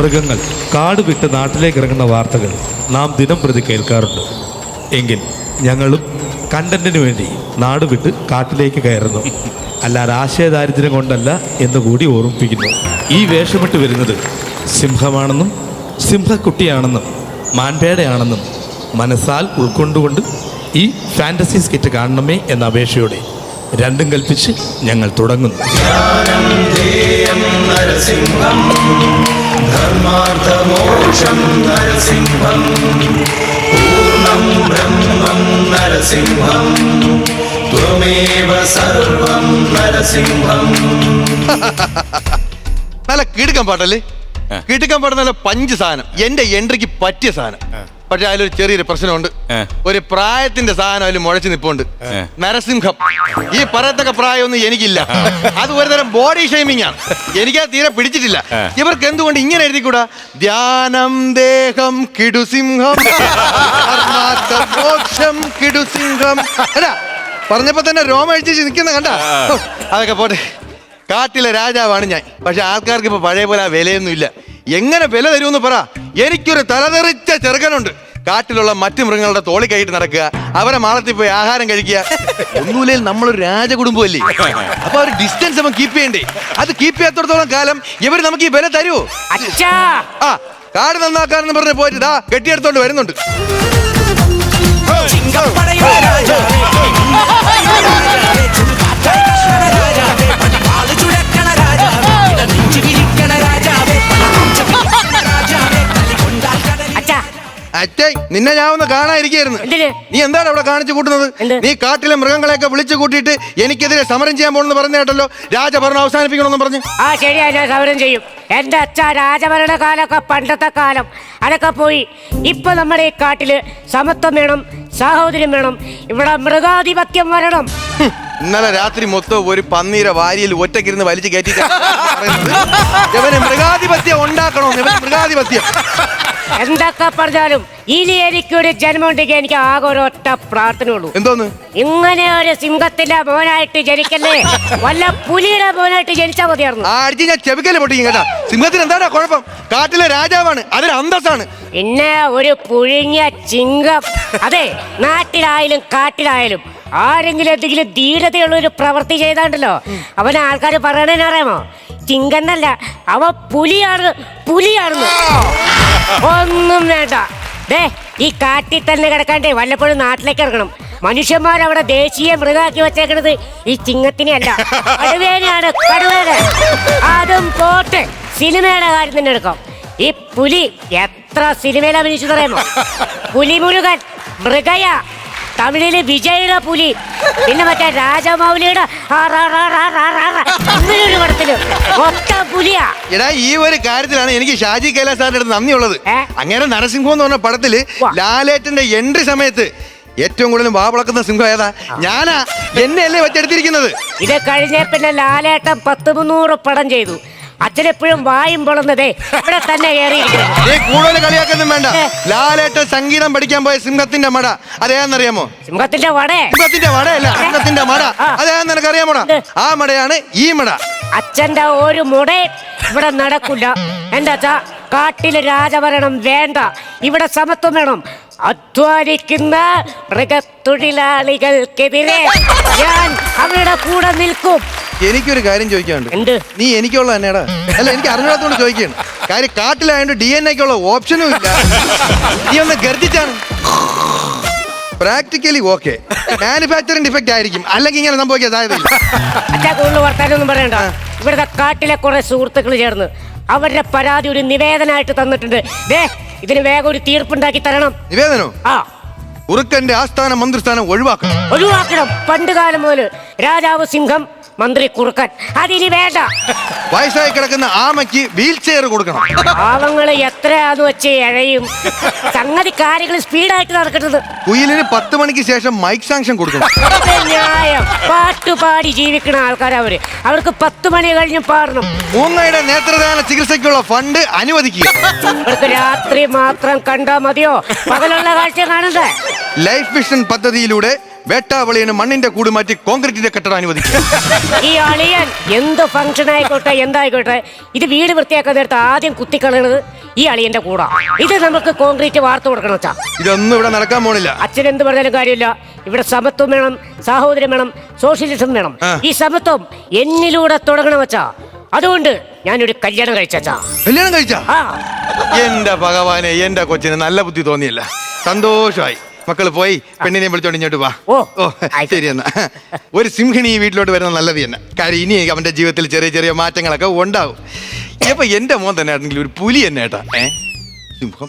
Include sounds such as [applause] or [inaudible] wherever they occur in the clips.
മൃഗങ്ങൾ കാട് വിട്ട് നാട്ടിലേക്ക് ഇറങ്ങുന്ന വാർത്തകൾ നാം ദിനം പ്രതി കേൾക്കാറുണ്ട്. എങ്കിൽ ഞങ്ങളും കണ്ടന്റിന് വേണ്ടി നാട് വിട്ട് കാട്ടിലേക്ക് കയറുന്നു. അല്ലാതെ ആശയദാരിദ്ര്യം കൊണ്ടല്ല എന്ന് കൂടി ഓർമ്മിപ്പിക്കുന്നു. ഈ വേഷമിട്ട് വരുന്നത് സിംഹമാണെന്നും സിംഹക്കുട്ടിയാണെന്നും മാൻപേടയാണെന്നും മനസ്സാൽ ഉൾക്കൊണ്ടുകൊണ്ട് ഈ ഫാന്റസി സ്കിറ്റ് കാണണമേ എന്ന അപേക്ഷയോടെ രണ്ടും കൽപ്പിച്ച് ഞങ്ങൾ തുടങ്ങുന്നു. ധർമാർത്ഥമോക്ഷം നരസിംഹം. പൂർണം ബ്രഹ്മം നരസിംഹം. ത്വമേവ സർവം നരസിംഹം. നല്ല കിടുക്കൻ പാട്ടല്ലേ? കിടുക്കൻ പാട്ട് നല്ല പഞ്ച് സാധനം. എന്റെ എൻട്രിക്ക് പറ്റിയ സാധനം. പക്ഷെ അതിലൊരു ചെറിയൊരു പ്രശ്നമുണ്ട്. ഒരു പ്രായത്തിന്റെ സാധനം അതിൽ മുഴച്ചു നിപ്പുണ്ട്. നരസിംഹം. ഈ പറയത്തക്ക പ്രായമൊന്നും എനിക്കില്ല. അത് ഒരുതരം ബോഡി ഷെയ്മിങ് ആണ്. എനിക്കത് തീരെ പിടിച്ചിട്ടില്ല. ഇവർക്ക് എന്തുകൊണ്ട് ഇങ്ങനെ എഴുതിക്കൂടാ? ധ്യാനം ദേഹം കിടുസിംഹം. മോക്ഷം കിടുസിംഹം. പറഞ്ഞപ്പോ തന്നെ രോമ അഴിച്ച് നിൽക്കുന്ന കണ്ട? അതൊക്കെ പോട്ടെ. കാട്ടിലെ രാജാവാണ് ഞാൻ. പക്ഷെ ആൾക്കാർക്ക് ഇപ്പൊ പഴയ പോലെ ആ വിലയൊന്നും ഇല്ല എങ്ങനെ വില തരുമെന്ന് പറ എനിക്കൊരു തലതെറിച്ച ചെറുക്കനുണ്ട് കാട്ടിലുള്ള മറ്റു മൃഗങ്ങളുടെ തോളി കൈയിട്ട് നടക്കുക അവരെ മാളത്തിൽ പോയി ആഹാരം കഴിക്കുക ഒന്നുമില്ലെങ്കിൽ നമ്മളൊരു രാജകുടുംബമല്ലേ അപ്പൊ ഒരു ഡിസ്റ്റൻസ് അവൻ കീപ്പ് ചെയ്യണ്ടേ അത് കീപ്പ് ചെയ്യാത്തടത്തോളം കാലം ഇവർ നമുക്ക് ഈ വില തരുമോ അച്ഛാ ആ കാട് നന്നാക്കാനെന്ന് പറഞ്ഞ് പോയിട്ട് ദാ കെട്ടിയെടുത്തോണ്ട് വരുന്നുണ്ട് ചിങ്കപ്പടയുടെ രാജാവേ ചിങ്കപ്പടയുടെ രാജാവേ അച്ഛേ നിന്നെ ഞാൻ ഒന്ന് കാണാതിരിക്കായിരുന്നു? നീ എന്താണ് അവിടെ കാണിച്ചു കൂട്ടുന്നത്? നീ കാട്ടിലെ മൃഗങ്ങളെയൊക്കെ വിളിച്ചു കൂട്ടിയിട്ട് എനിക്കെതിരെ സമരം ചെയ്യാൻ പോണെന്ന് പറഞ്ഞ കേട്ടല്ലോ? രാജഭരണം അവസാനിപ്പിക്കണമെന്ന് പറഞ്ഞു. ആ ശരിയാ ഞാൻ സമരം ചെയ്യും. എന്റെ അച്ഛ രാജഭരണ കാലമൊക്കെ പണ്ടത്തെ കാലം. അതൊക്കെ പോയി. ഇപ്പൊ നമ്മുടെ ഈ കാട്ടിൽ സമത്വം വേണം സാഹോദര്യം വേണം. ഇവിടെ മൃഗാധിപത്യം വരണം. ഇന്നലെ രാത്രി മൊത്തം ഒരു പന്നീര വാരിയിൽ ഒറ്റക്കിരുന്ന് വലിച്ചു കയറ്റി മൃഗാധിപത്യം ഉണ്ടാക്കണോ മൃഗാധിപത്യം. എന്തൊക്കെ പറഞ്ഞാലും ഇനി എനിക്കൊരു ജന്മം ഉണ്ടെങ്കിൽ എനിക്ക് ആകെ ഒരൊറ്റ പ്രാർത്ഥന ഉള്ളൂ എന്തോന്ന്? ഇങ്ങനെ ഒരു സിംഹത്തിന്റെ മോനായിട്ട് ജനിക്കല്ലേ? വല്ല പുലിയുടെ മോനായിട്ട് ജനിച്ചാൽ മതിയായിരുന്നു. ആ അടിച്ച് ഞാൻ ചെവിക്കല്ലേ പൊട്ടിക്കും കേട്ടാ. സിംഹത്തിന് എന്താടാ കുഴപ്പം? കാട്ടിലെ രാജാവാണ് അതൊരു അന്തസ്സാണ്. പിന്നെ ഒരു പുഴുങ്ങിയ ചിങ്കം. അതെ നാട്ടിലായാലും കാട്ടിലായാലും ആരെങ്കിലും എന്തെങ്കിലും ധീരതയുള്ള ഒരു പ്രവൃത്തി ചെയ്താണ്ടല്ലോ. അവൻ ആൾക്കാർ പറയണേന്ന് അറിയാമോ? ചിങ്കന്നല്ല അവ പുലിയാണ് പുലിയാണെന്ന്. ഒന്നും വേണ്ട. ദേ ഈ കാട്ടിൽ തന്നെ കിടക്കാണ്ടേ വല്ലപ്പോഴും നാട്ടിലേക്ക് ഇറങ്ങണം. മനുഷ്യന്മാർ അവിടെ ദേശീയ മൃഗാക്കി വെച്ചേക്കണത് ഈ ചിങ്ങത്തിനെ അല്ല. കടുവേനെയാണ് കടുവേനെ. അതും പോട്ടെ സിനിമയുടെ കാര്യം തന്നെ എടുക്കാം. ഈ പുലി എത്ര സിനിമയിലാണ് അഭിനയിച്ചു പറയുമോ പുലി മുരുകൻ മൃഗയ. തമിഴിൽ വിജയുടെ പുലി. പിന്നെ മറ്റേ രാജമൗലിയുടെ പടത്തിൽ. പുലിയാ. എടാ ഈ ഒരു കാര്യത്തിലാണ് എനിക്ക് ഷാജി കൈലാസ് സാറിന്റെ അടുത്ത് നന്ദിയുള്ളത്. ഏ? അങ്ങനെ നരസിംഹം എന്ന് പറഞ്ഞ പടത്തിൽ വാ. ലാലേട്ടന്റെ എൻട്രി സമയത്ത് ഏറ്റവും കൂടുതൽ വാവിളക്കുന്ന സിംഹം ഏതാ? ഞാനാ എന്നെ അല്ലേ വെച്ചെടുത്തിരിക്കുന്നത്. ഇത് കഴിഞ്ഞ പിന്നെ ലാലേട്ടൻ പത്ത് മുന്നൂറ് പടം ചെയ്തു. അച്ഛനെപ്പോഴും വായും പൊളന്നതേ ഇവിടെ തന്നെ നീ കൂടുതൽ കളിയാക്കൊന്നും വേണ്ട. ലാലേട്ടൻ സംഗീതം പഠിക്കാൻ പോയ സിംഹത്തിന്റെ മട. അതേന്നറിയാമോ സിംഹത്തിന്റെ വടേ. സിംഹത്തിന്റെ മടയല്ല സിംഹത്തിന്റെ മട. അതേന്ന് നിനക്ക് അറിയാമോടാ ആ മടയാണ് ഈ മട. അച്ഛന്റെ ഒരു മുട ഇവിടെ നടക്കില്ല. എന്റെ അച്ഛ? കാട്ടിൽ രാജഭരണം വേണ്ട. ഇവിടെ സമത്വം വേണം. അധ്വാനിക്കുന്ന മൃഗത്തൊഴിലാളികൾക്കെതിരെ ഞാൻ അവരുടെ കൂടെ നിൽക്കും. എനിക്കൊരു കാര്യം ചോദിക്കാനുണ്ട്. എന്ത്? നീ എനിക്കുള്ള തന്നെയാടാ. അല്ല എനിക്ക് അറിഞ്ഞാത്തോണ്ട് ചോദിക്കാണ്. കാര്യം കാട്ടിലായോണ്ട് ഡി എൻ എക്കുള്ള ഓപ്ഷനും ഇല്ല. നീ ഒന്ന് ഗർജിച്ചാണ്. പ്രാക്ടിക്കലി ഓക്കെ മാനുഫാക്ചറിംഗ് ഡിഫക്റ്റ് ആയിരിക്കും. അല്ലെങ്കിൽ ഇങ്ങനെ സംഭവിക്കാൻ സാധ്യതയില്ല. അച്ഛാ കൂടുതൽ വർത്താനൊന്നും പറയണ്ട. ഇവിടുത്തെ കാട്ടിലെ കുറെ സുഹൃത്തുക്കൾ ചേർന്ന് അവരുടെ പരാതി ഒരു നിവേദനമായിട്ട് തന്നിട്ടുണ്ട്. ദേ ഇതിന് വേഗം ഒരു തീർപ്പുണ്ടാക്കി തരണം. നിവേദനോ? ആ. ഉറുക്കന്റെ ആസ്ഥാന മന്ത്രിസ്ഥാനം ഒഴിവാക്കണം. ഒഴിവാക്കണം. പണ്ട് കാലം മുതൽ രാജാവ് സിംഹം മന്ത്രി കുറുക്കൻ. അതിനി വേണ്ട. വയസ്സായി കിടക്കുന്ന ആമയ്ക്ക് വീൽ ചെയർ കൊടുക്കണം. പാവങ്ങൾ എത്രയാന്ന് വെച്ച് എഴയും. സംഗതി കാര്യങ്ങൾ സ്പീഡായിട്ട് നടക്കുന്നത് കുയിലിന് പത്ത് മണിക്ക് ശേഷം മൈക്ക് സാങ്ഷൻ കൊടുക്കണം. ഇത് ന്യായം. പാട്ടുപാടി ജീവിക്കുന്ന ആൾക്കാരവര് അവർക്ക് പത്ത് മണി കഴിഞ്ഞ് പാടണം. മൂങ്ങയുടെ നേത്രദാന ചികിത്സയ്ക്കുള്ള ഫണ്ട് അനുവദിക്കുക. അവർക്ക് രാത്രി മാത്രം കണ്ടാ മതിയോ? പകലുള്ള കാഴ്ച കാണണ്ടേ? ലൈഫ് മിഷൻ പദ്ധതിയിലൂടെ വേട്ടാവളിയന് മണ്ണിന്റെ കൂട് മാറ്റി കോൺക്രീറ്റിന്റെ കെട്ടിടം അനുവദിക്കും [laughs] ഈ അളിയൻ എന്ത് ഫംഗ്ഷൻ ആയിക്കോട്ടെ എന്തായിക്കോട്ടെ ഇത് വീട് വൃത്തിയാക്കാൻ നേരത്തെ ആദ്യം കുത്തിക്കളയണത് ഈ അളിയന്റെ കൂടാ. ഇത് നമുക്ക് കോൺക്രീറ്റ് വാർത്ത കൊടുക്കണം അച്ഛാ. ഇതൊന്നും ഇവിടെ നടക്കാൻ പോണില്ല. അച്ഛൻ എന്ത് പറഞ്ഞാലും കാര്യമില്ല. ഇവിടെ സമത്വം വേണം സാഹോദര്യം വേണം സോഷ്യലിസം വേണം. ഈ സമത്വം എന്നിലൂടെ തുടങ്ങണം അച്ഛാ. അതുകൊണ്ട് ഞാനൊരു കല്യാണം കഴിച്ചാ കല്യാണം കഴിച്ചാ? എന്റെ ഭഗവാനെ എന്റെ കൊച്ചിന് നല്ല ബുദ്ധി തോന്നിയില്ല. സന്തോഷമായി. മക്കൾ പോയി പെണ്ണിനെ വിളിച്ചോണ്ട് ഇങ്ങോട്ട് വാ. ഓ. ശരി എന്നാ. ഒരു സിംഹിണി ഈ വീട്ടിലോട്ട് വരുന്നത് നല്ലത് തന്നെ. കാര്യം ഇനി അവന്റെ ജീവിതത്തിൽ ചെറിയ ചെറിയ മാറ്റങ്ങളൊക്കെ ഉണ്ടാവും. ഇപ്പൊ എന്റെ മോൻ തന്നെ ആണെങ്കിൽ ഒരു പുലി തന്നെ ഏട്ടാ. ഏ? സിംഹം.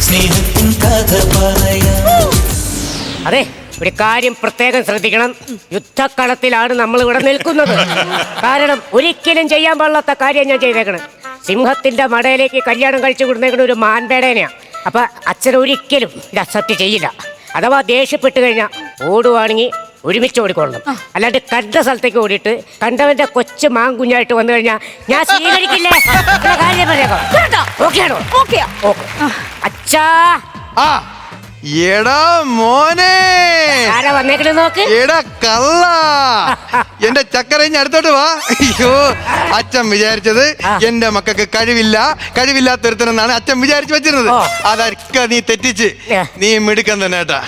സ്നേഹത്തിൻ കഥ പറയാ. അതെ ഒരു കാര്യം പ്രത്യേകം ശ്രദ്ധിക്കണം. യുദ്ധക്കളത്തിലാണ് നമ്മൾ ഇവിടെ നിൽക്കുന്നത്. കാരണം ഒരിക്കലും ചെയ്യാൻ പാടില്ലാത്ത കാര്യം ഞാൻ ചെയ്തേക്കണം. സിംഹത്തിന്റെ മടയിലേക്ക് കല്യാണം കഴിച്ചു കൊടുത്തേക്കണ ഒരു മാൻപേടേനെയാ. അപ്പൊ അച്ഛൻ ഒരിക്കലും ഇത് അക്സെപ്റ്റ് ചെയ്യില്ല. അഥവാ ദേഷ്യപ്പെട്ട് കഴിഞ്ഞാൽ ഓടുവാണെങ്കിൽ ഒരുമിച്ച് ഓടിക്കൊള്ളണം. അല്ലാണ്ട് കണ്ട സ്ഥലത്തേക്ക് ഓടിയിട്ട് കണ്ടവന്റെ കൊച്ചു മാങ്കുഞ്ഞായിട്ട് വന്നു കഴിഞ്ഞാൽ ഞാൻ സ്വീകരിക്കില്ലേ? എന്ന കാര്യം പറഞ്ഞേക്കാം. ഓക്കെയാണോ ഓക്കെ അച്ഛാ. ആ. എടാ മോനെ. ആരാ വന്നേക്കണേ നോക്ക്? എടാ കള്ള. എന്റെ ചക്കര അടുത്തോട്ട് വാ. അയ്യോ അച്ഛൻ വിചാരിച്ചത് എന്റെ മക്കൾക്ക് കഴിവില്ല. കഴിവില്ലാത്തൊരുത്തനെന്നാണ് അച്ഛൻ വിചാരിച്ചു വെച്ചിരുന്നത്. അതൊക്കെ നീ തെറ്റിച്ച് നീ മിടുക്കൻ തന്നെ ഏട്ടാ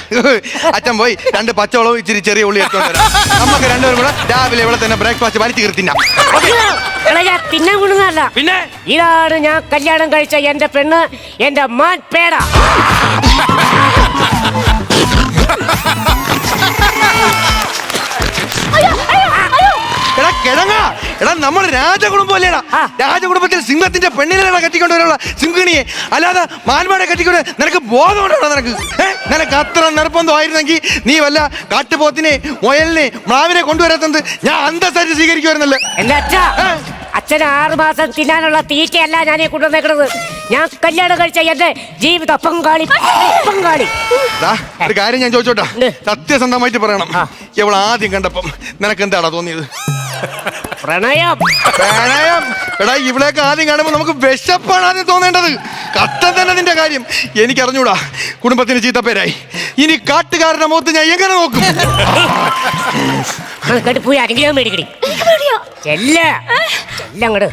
അച്ഛൻ പോയി രണ്ട് പച്ചവളവും ഇച്ചിരി ചെറിയ ഉള്ളി എടുത്തോണ്ട് വരാം. നമുക്ക് രണ്ടുപേരും കൂടെ രാവിലെ ഇവിടെ തന്നെ ബ്രേക്ക്ഫാസ്റ്റ് വലിച്ചു കീർത്തിന്ന പിന്നെ ഞാൻ പിന്നെ ഇതാണ് ഞാൻ കല്യാണം കഴിച്ച എന്റെ പെണ്ണ് എന്റെ മാൻ പേട. നമ്മൾ രാജകുടുംബം അല്ലേടാ? രാജകുടുംബത്തിൽ സിംഹത്തിന്റെ പെണ്ണിനെ കെട്ടിക്കൊണ്ടുവരാനുള്ള സിംഹിണിയെ. അല്ലാതെ മാൻപാടെ കെട്ടിക്കൊണ്ട് നിനക്ക് ബോധമുണ്ടോ നിനക്ക്? നിനക്ക് അത്ര നിർബന്ധം ആയിരുന്നെങ്കിൽ നീ വല്ല കാട്ടുപോത്തിനെ മുയലിനെ മ്ലാവിനെ കൊണ്ടുവരാത്തത് ഞാൻ അന്തസ്സായിട്ട് സ്വീകരിക്കുമായിരുന്നല്ലോ? എന്റെ അച്ഛ അച്ഛൻ ആറ് മാസം തിന്നാനുള്ള തീറ്റയല്ല ഞാൻ ഈ കൊണ്ടുവന്നേക്കണത് ഞാൻ കല്യാണം കഴിച്ച എന്റെ ജീവിത പങ്കാളി പങ്കാളി ഒരു കാര്യം ഞാൻ ചോദിച്ചോട്ടാ. സത്യസന്ധമായിട്ട് പറയണം. ഇവൾ ആദ്യം കണ്ടപ്പം നിനക്ക് എന്താടാ തോന്നിയത്? പ്രണയം. പ്രണയം? എടാ ഇവിടെയൊക്കെ ആദ്യം കാണുമ്പോൾ നമുക്ക് വിശപ്പാണ് ആദ്യം തോന്നേണ്ടത്. കഷ്ടം തന്നെ നിന്റെ കാര്യം. എനിക്ക് അറിഞ്ഞൂടാ കുടുംബത്തിന് ചീത്തപ്പേരായി. ഇനി കാട്ടുകാരുടെ മുഖത്ത് ഞാൻ എങ്ങനെ നോക്കും? അങ്ങോട്ട് പോയി ആരെങ്കിലും മേടിക്കടി. ചെല്ല. ചെല്ലങ്ങട്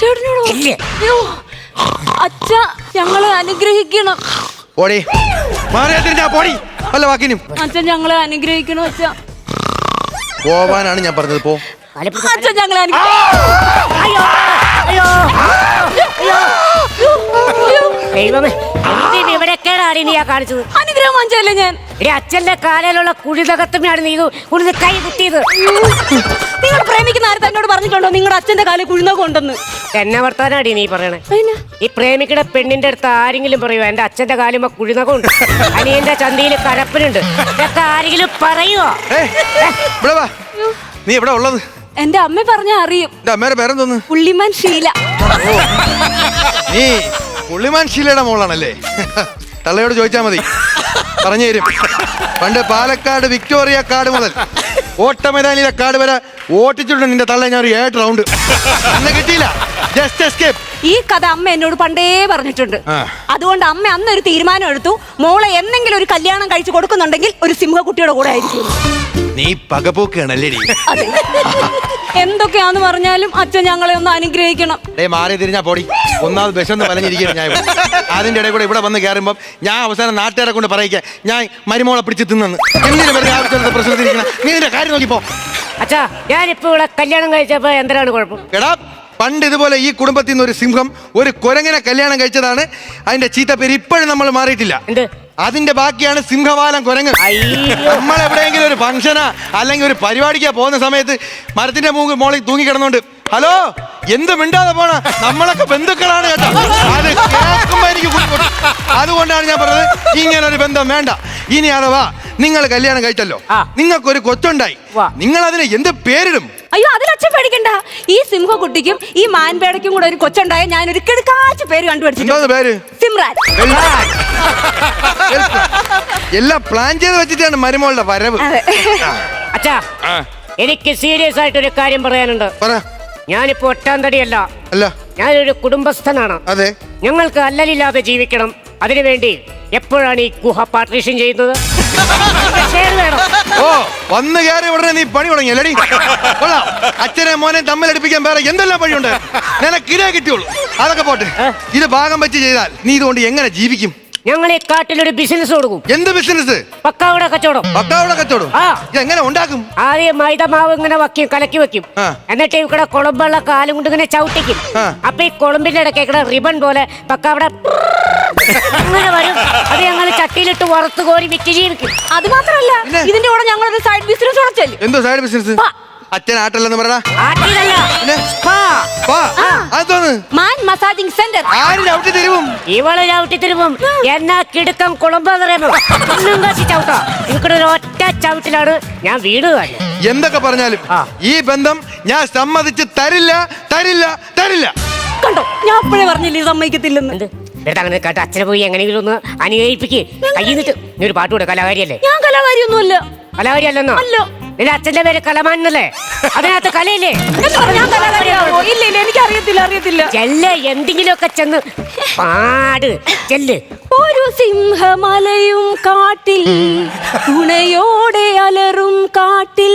ചേട്ടനോടോ? ഇല്ലേ? അയ്യോ അച്ഛ ഞങ്ങളെ അനുഗ്രഹിക്കണം. ഓടി മാറിയാ തിരിഞ്ഞാ പോടി. വല്ല വാക്കിനും. അച്ഛൻ ഞങ്ങളെ അനുഗ്രഹിക്കണം അച്ഛ. പോവാനാണ് ഞാൻ പറഞ്ഞത്. പോ. അച്ഛൻ ഞങ്ങളെ അനുഗ്രഹിക്കണം അയ്യോ അയ്യോ അയ്യോ. ദൈവമേ എന്തിന് ഇവിടെ കേടാടി നീ ആ കാണിച്ചത്? അനുഗ്രഹം വാങ്ങിച്ചല്ലേ ഞാൻ? എടി അച്ഛന്റെ കാലയിലുള്ള കുഴിതകത്തുമാണ് നീ കുഴിത് കൈ കുത്തിയത്. നിങ്ങൾ പ്രേമിക്കുന്ന ആര് തന്നോട് പറഞ്ഞിട്ടുണ്ടോ? നിങ്ങളുടെ അച്ഛന്റെ കാലിൽ ഉണ്ടെന്ന്. എന്നെ വർത്താനാടി നീ പറയണേ? ഈ പ്രേമിക്കണ പെണ്ണിന്റെ അടുത്ത് ആരെങ്കിലും പറയുമോ എന്റെ അച്ഛന്റെ കാലുമ്പോ കുഴിനകമുണ്ട് അനിയന്റെ ചന്തിയിൽ കരപ്പനുണ്ട്. ഇതൊക്കെ ആരെങ്കിലും പറയുമോ നീ എവിടെ ഉള്ളത്? എന്റെ അമ്മ പറഞ്ഞ അറിയും. എന്റെ പേരെന്തോന്ന്? പുള്ളിമാൻ ശീല നീ പുള്ളിമാൻ ശീലയുടെ മോളാണല്ലേ? തള്ളയോട് ചോദിച്ചാൽ മതി. പറഞ്ഞു തരും. പണ്ട് പാലക്കാട് വിക്ടോറിയ കാട് മുതൽ ഓട്ടമൈതാനിയിലെ കാട് വരെ ഓട്ടിച്ചിട്ടുണ്ട് നിന്റെ തള്ള ഞാൻ ഒരു ഏഴ് റൗണ്ട് അന്ന് കിട്ടിയില്ല. ജസ്റ്റ് എസ്കേപ്പ് ഈ കഥ അമ്മ എന്നോട് പണ്ടേ പറഞ്ഞിട്ടുണ്ട്. അതുകൊണ്ട് അമ്മ അന്ന് ഒരു തീരുമാനം എടുത്തു. മോളെ എന്തെങ്കിലും ഒരു കല്യാണം കഴിച്ചു കൊടുക്കുന്നുണ്ടെങ്കിൽ ഒരു സിംഹക്കുട്ടിയുടെ കൂടെ ആയിരിക്കും. നീ പകപോക്കാണല്ലേ അതെ. എന്തൊക്കെയാന്ന് പറഞ്ഞാലും അച്ഛൻ ഞങ്ങളെ ഒന്ന് അനുഗ്രഹിക്കണം. ഡേ മാറി തിരിഞ്ഞാ പോടി. ഒന്നാമത് വിശന്ന് വലഞ്ഞിരിക്കുകയാണ് ഞാൻ ഇവിടെ. അതിന്റെ ഇടയിൽ കൂടെ ഇവിടെ വന്ന് കയറുമ്പോൾ ഞാൻ അവസാനം നാട്ടുകാരെ കൊണ്ട് പറയിക്കാൻ ഞാൻ മരുമോളെ പിടിച്ച് തിന്നു എന്തിനു വെറുതെ ആവശ്യമില്ലാത്ത പ്രശ്നത്തിരിക്കണം നീ നിന്റെ കാര്യം നോക്കിപ്പോ. അച്ഛാ ഞാനിപ്പോ ഇവിടെ കല്യാണം കഴിച്ചപ്പോ എന്തിനാണ് കുഴപ്പം? എടാ പണ്ട് ഇതുപോലെ ഈ കുടുംബത്തിൽ നിന്ന് ഒരു സിംഹം ഒരു കുരങ്ങനെ കല്യാണം കഴിച്ചതാണ്. അതിന്റെ ചീത്ത പേര് ഇപ്പോഴും നമ്മൾ മാറിയിട്ടില്ല. അതിന്റെ ബാക്കിയാണ് സിംഹവാലം കുരങ്ങ്. നമ്മൾ എവിടെയെങ്കിലും ഒരു ഫംഗ്ഷനാ അല്ലെങ്കിൽ ഒരു പരിപാടിക്കാ പോകുന്ന സമയത്ത് മരത്തിന്റെ മൂക്ക് മോളിൽ തൂങ്ങിക്കിടന്നോണ്ട് ഹലോ എന്ത് മിണ്ടാതെ പോണ? നമ്മളൊക്കെ ബന്ധുക്കളാണ് കേട്ടോ. അത് കേൾക്കുമ്പോ എനിക്ക് അതുകൊണ്ടാണ് ഞാൻ പറഞ്ഞത് ഇങ്ങനെ ഒരു ബന്ധം വേണ്ട. ഇനി അഥവാ നിങ്ങൾ കല്യാണം കഴിച്ചല്ലോ നിങ്ങൾക്ക് നിങ്ങൾക്കൊരു കൊച്ചുണ്ടായി. നിങ്ങൾ അതിന് എന്ത് പേരിടും? അയ്യോ അതിൽ അച്ഛൻ പേടിക്കണ്ട. ഈ സിംഹക്കുട്ടിക്കും ഈ മാൻപേടയ്ക്കും കൂടെ ഒരു കൊച്ചുണ്ടായ ഞാൻ ഒരു കിടക്കാച്ച പേര് കണ്ടുപിടിച്ചിട്ടുണ്ട്. പേര്? സിമ്രാൻ എല്ലാം പ്ലാൻ ചെയ്ത് വെച്ചിട്ടാണ് മരുമോളുടെ വരവ്. അതെ. അച്ഛാ എനിക്ക് സീരിയസ് ആയിട്ട് ഒരു കാര്യം പറയാനുണ്ട്. പറ. ഞാനിപ്പോ ഒട്ടാം തടിയല്ല അല്ല. ഞാനൊരു കുടുംബസ്ഥനാണ്. അതെ. ഞങ്ങൾക്ക് അല്ലലില്ലാതെ ജീവിക്കണം. അതിനുവേണ്ടി എപ്പോഴാണ് ഈ ഗുഹ പാർട്ടീഷൻ ചെയ്യുന്നത്? ഓ വന്ന് കയറി ഉടനെ നീ പണി തുടങ്ങി അല്ലടി? കൊള്ളാം. അച്ഛനെ മോനെ തമ്മിലടിപ്പിക്കാൻ വേറെ എന്തെല്ലാം പണിയുണ്ട് നിനക്കിരേ കിട്ടിയുള്ളൂ. അതൊക്കെ പോട്ടെ. ഇത് ഭാഗം വെച്ച് ചെയ്താൽ നീ ഇതുകൊണ്ട് എങ്ങനെ ജീവിക്കും? ഞങ്ങൾ ഈ കാട്ടിലൊരു ബിസിനസ് കൊടുക്കും എന്ത് ബിസിനസ് പക്കാവട കച്ചവടം. പക്കാവട കച്ചവടം? ആ. എങ്ങനെ ഉണ്ടാക്കും? ആദ്യം മൈദ മാവ് ഇങ്ങനെ വയ്ക്കും കലക്കി വെക്കും. എന്നിട്ട് ഇവിടെ കുളമ്പുള്ള കാലും കൊണ്ട് ഇങ്ങനെ ചവിട്ടിക്കും. അപ്പൊ ഈ കുളമ്പിന്റെ ഇടയ്ക്ക് ഇവിടെ റിബൺ പോലെ പക്കാവിടെ [laughs] അങ്ങനെ വരും. അത് ഞങ്ങൾ ചട്ടിയിലിട്ട് വറുത്ത് കോരി വിറ്റ് ജീവിക്കും. അത് മാത്രമല്ല ഇതിന്റെ കൂടെ ഞങ്ങളൊരു സൈഡ് ബിസിനസ് ഉടച്ചല്ലേ എന്തോ സൈഡ് ബിസിനസ്. അച്ഛൻ ആട്ടല്ലെന്ന്? സ്പാ. വാ അതൊന്ന് മാൻ സെന്റർ. ആര് ചവിട്ടി തരുവും? ഇവൾ ചവിട്ടി തരുമ്പം എന്നാ കിടുക്കം കുളമ്പറിയുമ്പോ ഒന്നും കാശി ചവിട്ടാ. ഇവിടെ ഒരു ഒറ്റ ചവിട്ടിലാണ് ഞാൻ വീട് തന്നെ എന്തൊക്കെ പറഞ്ഞാലും ഈ ബന്ധം ഞാൻ സമ്മതിച്ച് തരില്ല തരില്ല തരില്ല. കണ്ടോ? ഞാൻ അപ്പോഴേ പറഞ്ഞില്ലേ ഇത് സമ്മതിക്കത്തില്ലെന്ന്? എന്ത്? എന്നിട്ട് അങ്ങനെ കേട്ട് അച്ഛനെ പോയി എങ്ങനെയെങ്കിലും ഒന്ന് അനുഗ്രഹിപ്പിക്ക് കയ്യിൽ നിന്നിട്ട് നീ ഒരു പാട്ട് കൂടെ കലാകാരിയല്ലേ? ഞാൻ കലാകാരിയൊന്നുമല്ല. കലാകാരി അല്ലെന്നോ അല്ല. നിന്റെ അച്ഛന്റെ പേര് കലമാനല്ലേ അതിനകത്ത് കലയില്ലേ? ഇല്ല ഇല്ല എനിക്ക് അറിയത്തില്ല. അറിയത്തില്ല ചെല്ല് എന്തെങ്കിലുമൊക്കെ ചെന്ന് പാട്. ചെല്ല്. ഒരു സിംഹമലയും കാട്ടിൽ തുണയോടെ അലറും കാട്ടിൽ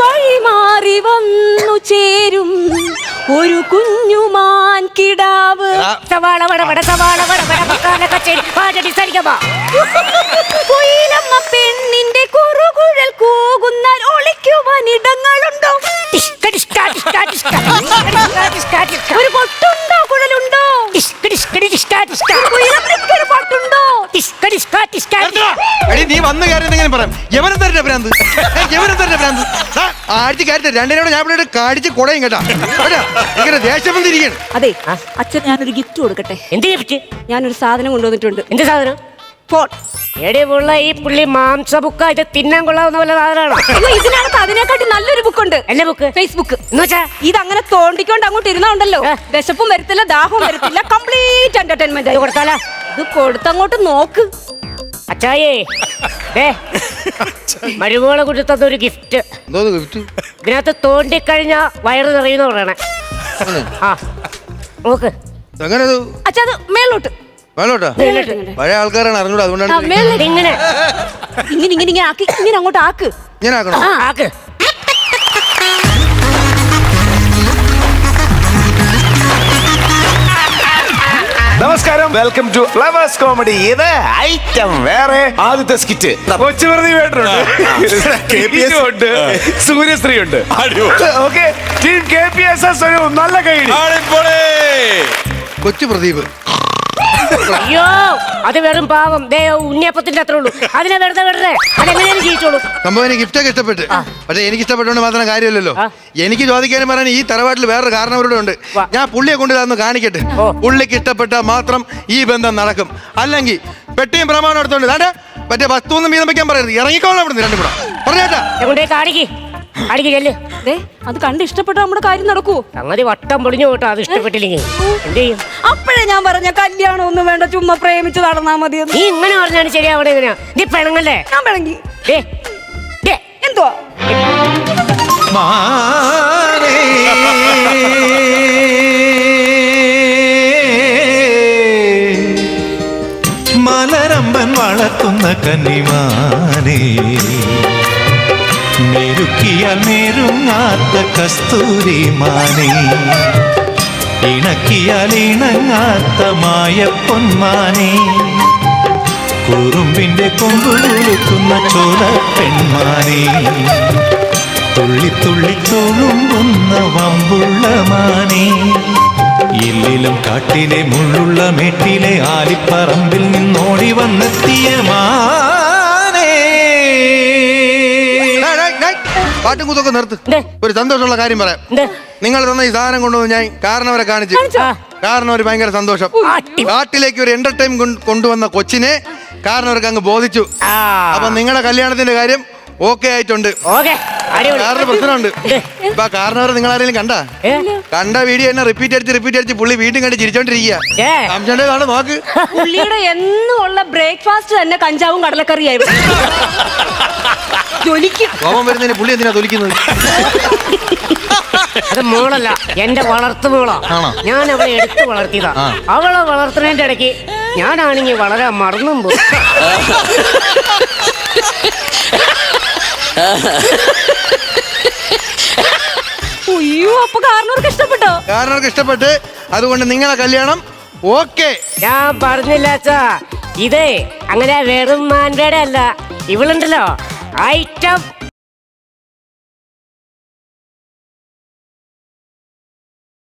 വഴി മാറി വന്നു ചേരും. ഒരു കുഞ്ഞുമാൻ കിടാവ്. സവാള വട വട സവാള വട വട പക്കാല കച്ചേരി പാടടി സരിഗമ. കുയിലമ്മ പെണ്ണിന്റെ കുറുകുഴൽ കൂകുന്ന ആഴ്ച കയറ്റ രണ്ടിനോട് ഞാൻ ഇവിടെ കാടിച്ച് കൊടയും കേട്ടാ. കേട്ടാ? ഇങ്ങനെ ദേഷ്യം വന്നിരിക്കണം അതെ അച്ഛൻ ഞാനൊരു ഗിഫ്റ്റ് കൊടുക്കട്ടെ. എന്തിനെ പറ്റി ഞാനൊരു സാധനം കൊണ്ടുവന്നിട്ടുണ്ട്. എന്ത് സാധനം? ഫോൺ. എടി പുള്ള ഈ പുള്ളി മാംസബുക്ക ഇത് തിന്നാൻ കൊള്ളാവുന്ന പോലെ സാധനമാണോ? അയ്യോ ഇതിനകത്ത് അതിനെക്കാട്ടി നല്ലൊരു ബുക്കുണ്ട് എന്നെ ബുക്ക് ഫേസ്ബുക്ക് എന്ന് വെച്ചാ? ഇത് അങ്ങനെ തോണ്ടിക്കൊണ്ട് അങ്ങോട്ട് ഇരുന്നുണ്ടല്ലോ ഏ. വിശപ്പും വരത്തില്ല ദാഹവും വരത്തില്ല കംപ്ലീറ്റ് ഇത് എന്റർടൈൻമെന്റ് കൊടുത്താലാ? ഇത് കൊടുത്തങ്ങോട്ട് നോക്ക്. അച്ചായേ മരുമോളെ കൊടുത്തത് ഒരു ഗിഫ്റ്റ് എന്തോ ഗിഫ്റ്റ് ഇതിനകത്ത് തോണ്ടിക്കഴിഞ്ഞ വയറ് നിറയുന്ന പറയണേ ആ നോക്ക്. എങ്ങനെ അത് അച്ഛാ അത് മേലോട്ട് വേണോട്ടാ പഴയ ആൾക്കാരാണ് അറിഞ്ഞൂടാ അതുകൊണ്ടാണ് ഇങ്ങനെ. ഇങ്ങനെ ഇങ്ങനെ ഇങ്ങനെ ആക്കി ഇങ്ങനെ അങ്ങോട്ട് ആക്ക്. ഞാൻ ആക്കണോ? ആക്ക്. നമസ്കാരം. വെൽക്കം ടു ഫ്ലവേഴ്സ് കോമഡി ഇത് ഐറ്റം വേറെ. ആദ്യത്തെ സ്കിറ്റ് കൊച്ചുപ്രതി വേണ്ടുണ്ട് ഉണ്ട് സൂര്യശ്രീ ഉണ്ട് okay team K P S S ഒരു നല്ല കൈ കൊച്ചു പ്രദീപ്. അയ്യോ അത് വെറും പാവം. ദേ ഉണ്ണിയപ്പത്തിന്റെ അത്രേ ഉള്ളൂ. അതിനെ വെറുതെ വെറുതെ അതെങ്ങനെയാണ് ജീവിച്ചോളൂ. സംഭവം എനിക്ക് ഗിഫ്റ്റൊക്കെ ഇഷ്ടപ്പെട്ട്. പക്ഷെ എനിക്ക് ഇഷ്ടപ്പെട്ടുകൊണ്ട് മാത്രം കാര്യമില്ലല്ലോ. എനിക്ക് ചോദിക്കാനും പറയാൻ ഈ തറവാട്ടിൽ വേറൊരു കാരണവരുടെ ഉണ്ട്. ഞാൻ പുള്ളിയെ കൊണ്ട് തന്നു കാണിക്കട്ടെ. പുള്ളിക്ക് ഇഷ്ടപ്പെട്ടാൽ മാത്രം ഈ ബന്ധം നടക്കും. അല്ലെങ്കിൽ പെട്ടിയും പ്രമാണം എടുത്തോണ്ട് മറ്റേ മറ്റേ വസ്തുവൊന്നും വീതം വെക്കാൻ പറയരുത്. ഇറങ്ങിക്കോളാം അവിടുന്ന് രണ്ടും കൂടെ. പറഞ്ഞേട്ടാ. കാണിക്ക്. ചെല്ല് ദേ അത് കണ്ട് ഇഷ്ടപ്പെട്ട നമ്മുടെ കാര്യം നടക്കൂ. അങ്ങനെ വട്ടം പൊളിഞ്ഞു പോട്ടോ അത് ഇഷ്ടപ്പെട്ടില്ലെങ്കിൽ എന്ത് ചെയ്യും? അപ്പോഴേ ഞാൻ പറഞ്ഞ കല്യാണം ഒന്നും വേണ്ട ചുമ്മാ പ്രേമിച്ച് നടന്നാ മതി നീ ഇങ്ങനെ പറഞ്ഞാണ് ശരിയാവണേ എങ്ങനെയാ നീ പെണങ്ങല്ലേ ഞാൻ പിണങ്ങി ദേ ദേ. എന്തുവാ? മലരമ്പൻ വളർത്തുന്ന കന്നിമാനേ. മെരുക്കിയാൽ കസ്തൂരി കസ്തൂരിമാനേ ഇണക്കിയാൽ ഇണങ്ങാത്ത മായപ്പൊന്മാനേ കുറുമ്പിന്റെ കുറുമ്പിന്റെ കുലുക്കുന്ന ചോല പെൺമാനേ. തുള്ളി തുള്ളി തുളുമ്പുന്ന വമ്പുള്ള മാനേ. എല്ലിലും കാട്ടിലെ മുള്ളുള്ള മേട്ടിലെ ആലിപ്പറമ്പിൽ നിന്നോടി വന്നെത്തിയ മാനേ പാട്ടും കുത്തൊക്കെ നിർത്ത്. ഒരു സന്തോഷമുള്ള കാര്യം പറയാം? നിങ്ങൾ തന്ന ഈ സാധനം കൊണ്ടുവന്ന് ഞാൻ കാരണവരെ കാണിച്ചു കാരണവർ കാരണം ഒരു ഭയങ്കര സന്തോഷം. പാട്ടിലേക്ക് ഒരു എന്റർടൈൻ കൊണ്ടുവന്ന കൊച്ചിനെ കാരണവർക്ക് അങ്ങ് ബോധിച്ചു. അപ്പൊ നിങ്ങളുടെ കല്യാണത്തിന്റെ കാര്യം ഓക്കെ ആയിട്ടുണ്ട്. ഓക്കെ വേറൊരു പ്രശ്നമുണ്ട്. [laughs] ഇപ്പൊ കാരണവരെ നിങ്ങൾ ആരെങ്കിലും കണ്ട? കണ്ട വീഡിയോ എന്നെ റിപ്പീറ്റ് അടിച്ച് റിപ്പീറ്റ് അടിച്ച് പുള്ളി വീണ്ടും കണ്ട് ചിരിച്ചോണ്ടിരിക്കുക നോക്ക്. [laughs] പുള്ളിയുടെ എന്നും ഉള്ള ബ്രേക്ക്ഫാസ്റ്റ് തന്നെ കഞ്ചാവും കോപം വരുന്നതിന് പുള്ളി എന്തിനാ തൊലിക്കുന്നത് [laughs] അത് മോളല്ല എന്റെ വളർത്തു മോളാ ഞാൻ അവളെ എടുത്തു വളർത്തിയതാ. അവളെ വളർത്തുന്നതിന്റെ ഇടയ്ക്ക് ഞാനാണെങ്കിൽ വളരെ മറന്നും പോകും. അയ്യോ അപ്പൊ കാരണവർക്ക് ഇഷ്ടപ്പെട്ടോ? കാരണവർക്ക് ഇഷ്ടപ്പെട്ട്. അതുകൊണ്ട് നിങ്ങളെ കല്യാണം ഓക്കെ. ഞാൻ പറഞ്ഞില്ല അച്ഛാ. ഇതേ അങ്ങനെ വെറും മാൻപേട അല്ല. ഇവളുണ്ടല്ലോ ഐറ്റം